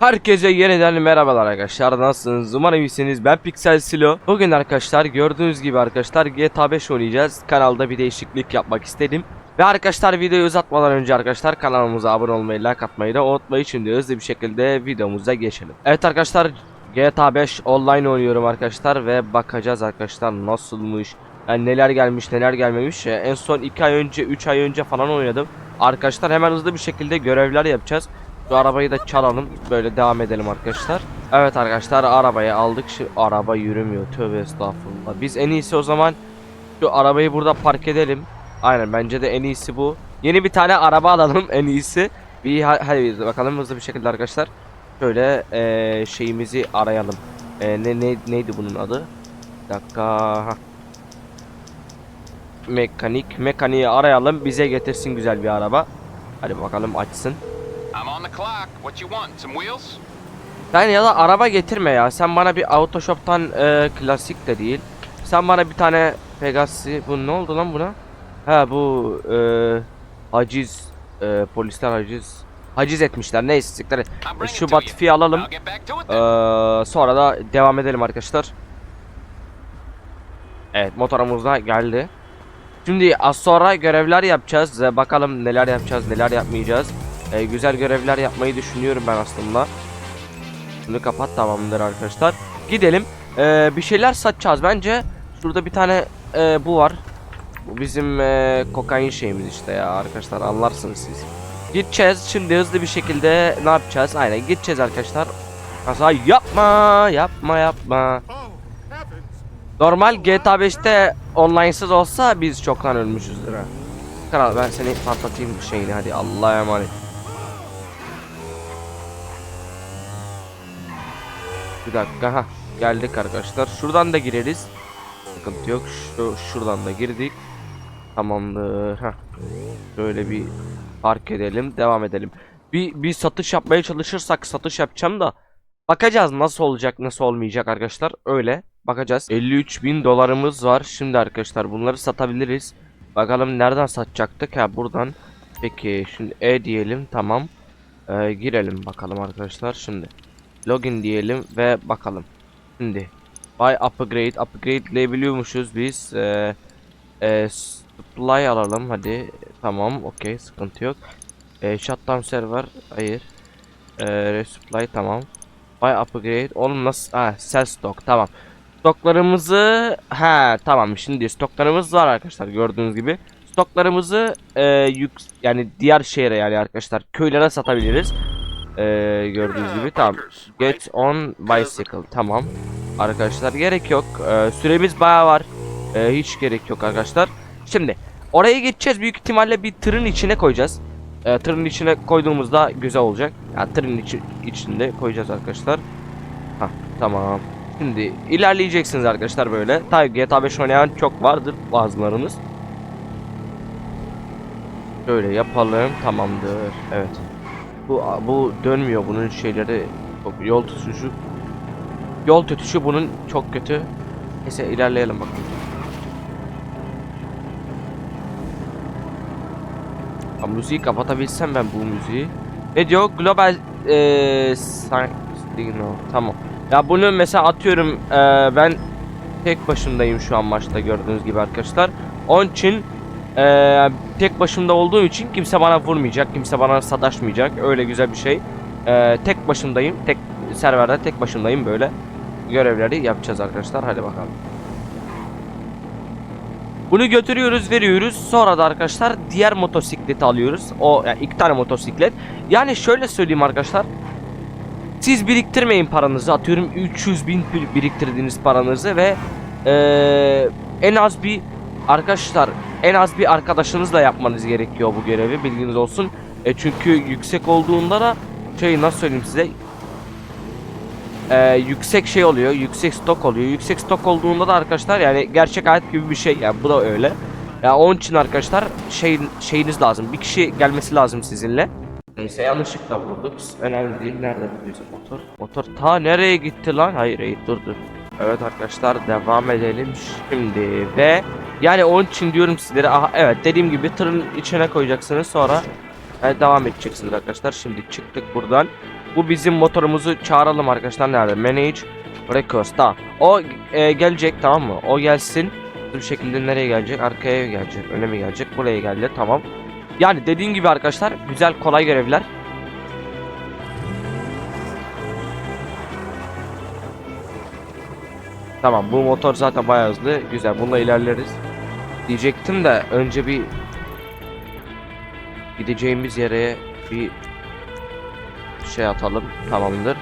Herkese yeniden merhabalar arkadaşlar. Nasılsınız? Umarım iyisiniz. Ben Pixel Silo. Bugün arkadaşlar gördüğünüz gibi arkadaşlar GTA 5 oynayacağız. Kanalda bir değişiklik yapmak istedim. Ve arkadaşlar videoyu uzatmadan önce arkadaşlar kanalımıza abone olmayı like atmayı da unutmayın. Şimdi hızlı bir şekilde videomuza geçelim. Evet arkadaşlar GTA 5 online oynuyorum arkadaşlar ve bakacağız arkadaşlar nasılmış yani neler gelmiş neler gelmemiş. Ee, en son 2 ay önce 3 ay önce falan oynadım. Arkadaşlar hemen hızlı bir şekilde görevler yapacağız şu arabayı da çalalım. Böyle devam edelim arkadaşlar. Evet arkadaşlar arabayı aldık. Şu araba yürümüyor. Tövbe estağfurullah. Biz en iyisi o zaman şu arabayı burada park edelim. Aynen bence de en iyisi bu. Yeni bir tane araba alalım en iyisi. Bir ha- hadi bakalım hızlı bir şekilde arkadaşlar. Şöyle eee, şeyimizi arayalım. Eee, ne, ne neydi bunun adı? Bir dakika. hah. Mekanik. Mekaniği arayalım. Bize getirsin güzel bir araba. Hadi bakalım açsın. I'm on the clock. What you want? Some wheels? Sen ya da araba getirme ya. Sen bana bir Autoshop'tan e, klasik de değil. Sen bana bir tane Pegasi. Bu ne oldu lan buna? Ha bu e, haciz e, polisler haciz haciz etmişler. Neyse siktir. Şu. Batifi'yi alalım. Then. sonra da devam edelim arkadaşlar. Evet motorumuz da geldi. Şimdi az sonra görevler yapacağız. Bakalım neler yapacağız neler yapmayacağız. Ee, güzel görevler yapmayı düşünüyorum ben aslında. Bunu kapat tamamdır arkadaşlar. Gidelim. Ee, bir şeyler satacağız bence. Şurada bir tane e, bu var. Bu bizim e, kokain şeyimiz işte ya arkadaşlar anlarsınız siz. Gideceğiz şimdi hızlı bir şekilde ne yapacağız? Aynen gideceğiz arkadaşlar. Kaza yapma yapma yapma. Normal GTA 5'te online'sız olsa biz çoktan ölmüşüzdür ha. Kral ben seni patlatayım şeyini hadi Allah'a emanet. Bir dakika ha geldik arkadaşlar. Şuradan da gireriz. Sıkıntı yok. Şu şuradan da girdik. Tamamdır. Ha. Böyle bir park edelim, devam edelim. Bir bir satış yapmaya çalışırsak satış yapacağım da bakacağız nasıl olacak, nasıl olmayacak arkadaşlar. Öyle bakacağız. 53 bin dolarımız var. Şimdi arkadaşlar bunları satabiliriz. Bakalım nereden satacaktık? Ha buradan. Peki şimdi E diyelim. Tamam. Ee, girelim bakalım arkadaşlar şimdi. Login diyelim ve bakalım. Şimdi buy upgrade upgrade'leyebiliyormuşuz biz. Ee, e, supply alalım hadi. Tamam okey sıkıntı yok. E, shutdown server hayır. E, resupply tamam. Buy upgrade oğlum nasıl ha sell stock tamam. Stoklarımızı ha tamam şimdi stoklarımız var arkadaşlar gördüğünüz gibi. Stoklarımızı e, yük yani diğer şehre yani arkadaşlar köylere satabiliriz. E, gördüğünüz gibi tamam. Get on bicycle tamam. Arkadaşlar gerek yok. E, süremiz bayağı var. E, hiç gerek yok arkadaşlar. Şimdi oraya geçeceğiz büyük ihtimalle bir tırın içine koyacağız. E, tırın içine koyduğumuzda güzel olacak. Ya tırın içi, içinde koyacağız arkadaşlar. Hah tamam. Şimdi ilerleyeceksiniz arkadaşlar böyle. Tabii GTA 5 oynayan çok vardır bazılarınız. Şöyle yapalım tamamdır. Evet. Bu bu dönmüyor bunun şeyleri. Yol tutuşu. Yol tutuşu bunun çok kötü. Neyse ilerleyelim bakalım. Ya, müziği kapatabilsem ben bu müziği. Ne diyor? Global eee. Tamam. Ya bunu mesela atıyorum eee, ben tek başımdayım şu an maçta gördüğünüz gibi arkadaşlar. Onun için eee, tek başımda olduğum için kimse bana vurmayacak, kimse bana sataşmayacak. Öyle güzel bir şey. Eee, tek başımdayım. Tek serverde tek başımdayım böyle. Görevleri yapacağız arkadaşlar. Hadi bakalım. Bunu götürüyoruz, veriyoruz. Sonra da arkadaşlar diğer motosikleti alıyoruz. O yani iki tane motosiklet. Yani şöyle söyleyeyim arkadaşlar. Siz biriktirmeyin paranızı. Atıyorum 300 bin bir- biriktirdiğiniz paranızı ve eee, en az bir arkadaşlar en az bir arkadaşınızla yapmanız gerekiyor bu görevi. Bilginiz olsun. E çünkü yüksek olduğunda da şey nasıl söyleyeyim size e, yüksek şey oluyor, yüksek stok oluyor. Yüksek stok olduğunda da arkadaşlar yani gerçek hayat gibi bir şey. Yani bu da öyle. Ya onun için arkadaşlar şey şeyiniz lazım. Bir kişi gelmesi lazım sizinle. Neyse yanlışlıkla vurduk. Önemli değil. Nerede bizim motor? Motor ta nereye gitti lan? Hayır hayır dur dur. Evet arkadaşlar devam edelim şimdi ve yani onun için diyorum sizlere aha evet dediğim gibi tırın içine koyacaksınız sonra e, devam edeceksiniz arkadaşlar. Şimdi çıktık buradan. Bu bizim motorumuzu çağıralım arkadaşlar nerede? Manage Records tamam. O e, gelecek tamam mı? O gelsin. Bu şekilde nereye gelecek? Arkaya gelecek. Öne mi gelecek? Buraya geldi tamam. Yani dediğim gibi arkadaşlar güzel kolay görevler. Tamam bu motor zaten bayağı hızlı. Güzel bununla ilerleriz. Diyecektim de önce bir gideceğimiz yere bir şey atalım. Tamamdır.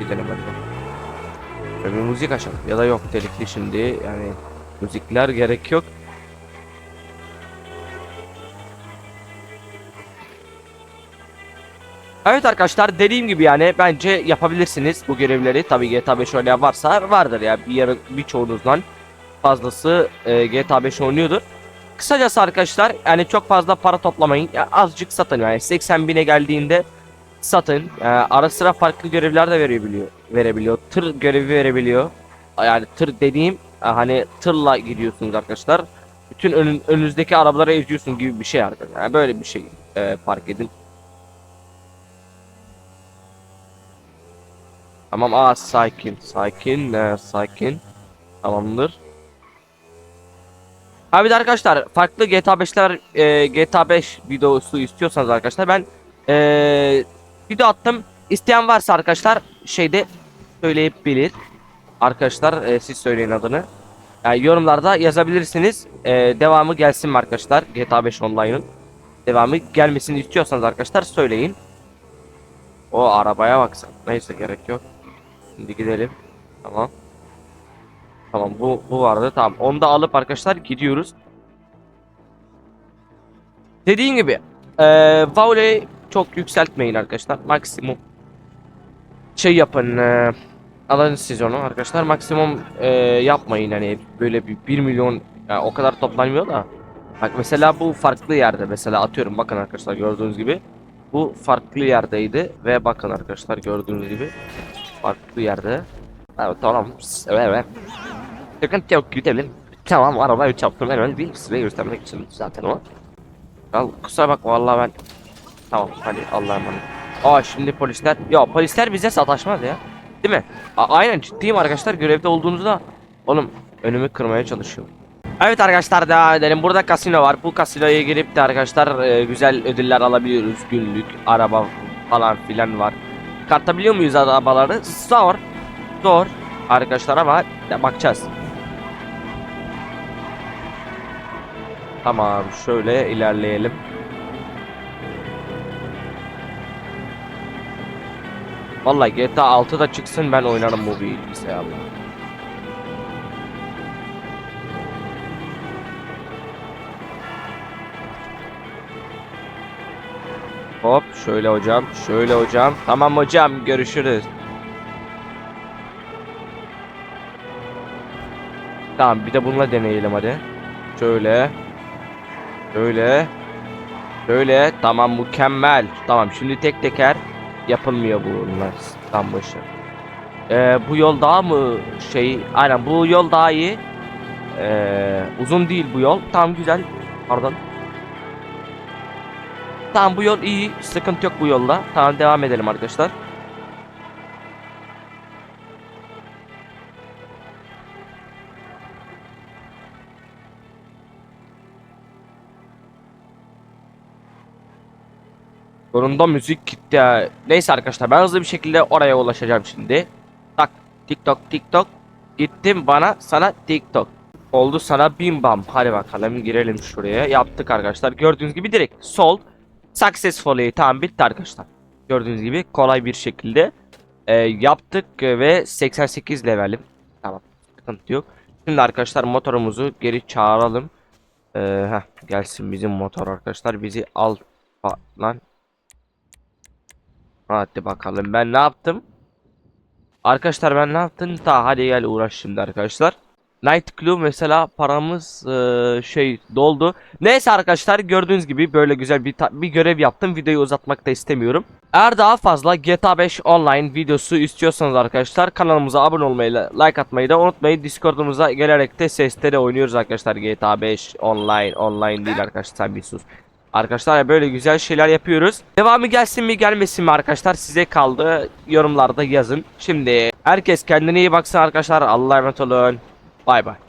Gidelim hadi. Bir müzik açalım. Ya da yok delikli şimdi yani müzikler gerek yok. Evet arkadaşlar dediğim gibi yani bence yapabilirsiniz bu görevleri. Tabii GTA 5 oynayan varsa vardır ya bir yarı birçoğunuzdan fazlası e, GTA 5 oynuyordur. Kısacası arkadaşlar yani çok fazla para toplamayın. Ya azıcık satın yani 80 bine geldiğinde satın. E, ara sıra farklı görevler de verebiliyor. Verebiliyor. Tır görevi verebiliyor. Yani tır dediğim e, hani tırla gidiyorsunuz arkadaşlar. Bütün önün, önünüzdeki arabalara eziyorsun gibi bir şey arkadaşlar. Yani böyle bir şey e, fark edin. Tamam aa sakin sakin e, sakin tamamdır. Ha bir de arkadaşlar farklı GTA 5'ler e, GTA 5 videosu istiyorsanız arkadaşlar ben e, video attım. İsteyen varsa arkadaşlar şeyde söyleyebilir. Arkadaşlar e, siz söyleyin adını. Yani yorumlarda yazabilirsiniz. E, devamı gelsin mi arkadaşlar GTA 5 Online'ın. Devamı gelmesini istiyorsanız arkadaşlar söyleyin. O arabaya baksana. Neyse gerek yok. Şimdi gidelim. Tamam. Tamam bu bu vardı. Tamam. Onu da alıp arkadaşlar gidiyoruz. Dediğim gibi eee Vaule'yi çok yükseltmeyin arkadaşlar. Maksimum şey yapın. eee alın siz onu arkadaşlar. Maksimum eee, yapmayın hani böyle bir 1 milyon yani o kadar toplanmıyor da. Bak mesela bu farklı yerde mesela atıyorum bakın arkadaşlar gördüğünüz gibi bu farklı yerdeydi ve bakın arkadaşlar gördüğünüz gibi farklı yerde. Evet tamam. Evet. Sıkıntı yok gidelim. Tamam arabayı çarptım hemen bir size göstermek için zaten o. Al kusura bak vallahi ben. Tamam hadi Allah'a emanet. Aa şimdi polisler. Ya polisler bize sataşmaz ya. Değil mi? A- aynen ciddiyim arkadaşlar görevde olduğunuzda. Oğlum önümü kırmaya çalışıyor. Evet arkadaşlar devam edelim. Burada kasino var. Bu kasinoya girip de arkadaşlar e, güzel ödüller alabiliyoruz. Günlük, araba falan filan var. Kartabiliyor muyuz arabaları? Zor. Zor. Arkadaşlar ama bakacağız. Tamam şöyle ilerleyelim. Vallahi GTA 6 da çıksın ben oynarım bu bilgisayarla. Hop şöyle hocam, şöyle hocam. Tamam hocam görüşürüz. Tamam bir de bununla deneyelim hadi. Şöyle. Şöyle. Şöyle. Tamam mükemmel. Tamam şimdi tek teker yapılmıyor bunlar. Tam başı. Ee, bu yol daha mı şey? Aynen bu yol daha iyi. Ee, uzun değil bu yol. Tamam güzel. Pardon. Tamam bu yol iyi. Sıkıntı yok bu yolda. Tamam devam edelim arkadaşlar. Sonunda müzik gitti. ha. Neyse arkadaşlar ben hızlı bir şekilde oraya ulaşacağım şimdi. Tak TikTok TikTok. Gittim bana sana TikTok. Oldu sana bim bam. Hadi bakalım girelim şuraya. Yaptık arkadaşlar. Gördüğünüz gibi direkt sol. Successfully tamam bitti arkadaşlar. Gördüğünüz gibi kolay bir şekilde e, yaptık ve 88 levelim. Tamam sıkıntı yok. Şimdi arkadaşlar motorumuzu geri çağıralım. Ee, heh, gelsin bizim motor arkadaşlar. Bizi al lan. Hadi bakalım ben ne yaptım? Arkadaşlar ben ne yaptım? Ta hadi gel uğraş şimdi arkadaşlar. Night Club mesela paramız eee, şey doldu. Neyse arkadaşlar gördüğünüz gibi böyle güzel bir bir görev yaptım. Videoyu uzatmak da istemiyorum. Eğer daha fazla GTA 5 online videosu istiyorsanız arkadaşlar kanalımıza abone olmayı, like atmayı da unutmayın. Discord'umuza gelerek de sesleri oynuyoruz arkadaşlar GTA 5 online online değil arkadaşlar bir sus. Arkadaşlar böyle güzel şeyler yapıyoruz. Devamı gelsin mi gelmesin mi arkadaşlar size kaldı. Yorumlarda yazın. Şimdi herkes kendine iyi baksın arkadaşlar. Allah'a emanet olun. 拜拜。